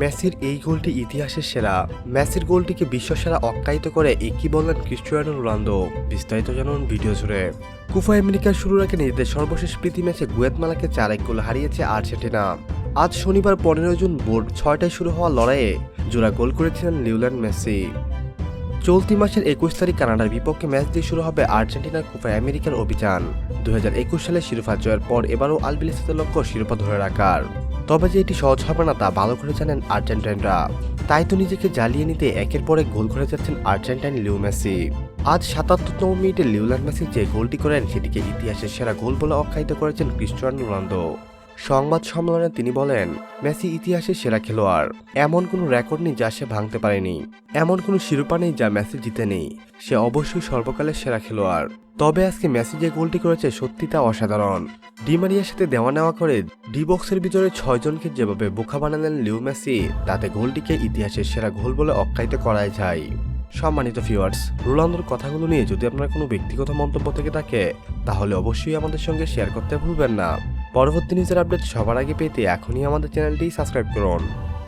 মেসির এই গোলটি ইতিহাসের সেরা। মেসির গোলটিকে বিশ্বসেরা অক্কায়িত করে একই বললেন ক্রিস্টিয়ানো রোনালদো। বিস্তারিত জানুন ভিডিও জুড়ে। কুফা আমেরিকার শুরুর আগে নিজেদের সর্বশেষ প্রীতি ম্যাচে গুয়েতমালাকে চার এক গোল হারিয়েছে আর্জেন্টিনা। আজ শনিবার পনেরো জুন বোর্ড ছয়টায় শুরু হওয়া লড়াইয়ে জোড়া গোল করেছিলেন লিওল্যান্ড মেসি। চলতি মাসের একুশ তারিখ কানাডার বিপক্ষে ম্যাচ দিয়ে শুরু হবে আর্জেন্টিনার কুপা আমেরিকার অভিযান। দু হাজার একুশ সালে শিরোপা জয়ের পর এবারও আলবিলিসের লক্ষ্য শিরোপা ধরে রাখার। তবে যে এটি সহজ হবে না তা ভালো করে জানেন আর্জেন্টাইনরা। তাই তো নিজেকে জ্বালিয়ে নিতে একের পর এক গোল করে যাচ্ছেন আর্জেন্টাইন লিও মেসি। আজ সাতাত্তরতম মিনিটে লিওলান মেসি যে গোলটি করেন, সেটিকে ইতিহাসের সেরা গোল বলে আখ্যায়িত করেছেন ক্রিস্টিয়ানো রোনালদো। সংবাদ সম্মেলনে তিনি বলেন, মেসি ইতিহাসের সেরা খেলোয়াড়। এমন কোনো রেকর্ড নেই যা সে ভাঙতে পারেনি। এমন কোনো শিরোপা নেই যা মেসি জিতে নেই। সে অবশ্যই সর্বকালের সেরা খেলোয়াড়। তবে আজকে মেসি যে গোলটি করেছে সত্যি তা অসাধারণ। ডিমারিয়ার সাথে দেওয়া নেওয়া করে ডি বক্সের ভিতরে ছয়জনকে যেভাবে বোকা বানালেন লিও মেসি, তাতে গোলটিকে ইতিহাসের সেরা গোল বলে অখ্যায়িত করাই যায়। সম্মানিত ভিউয়ার্স, রোনালদোর কথাগুলো নিয়ে যদি আপনার কোনো ব্যক্তিগত মন্তব্য থেকে থাকে, তাহলে অবশ্যই আমাদের সঙ্গে শেয়ার করতে ভুলবেন না। পরবর্তী নিউজের আপডেট সবার আগে পেতে এখনই আমাদের চ্যানেলটি সাবস্ক্রাইব করুন।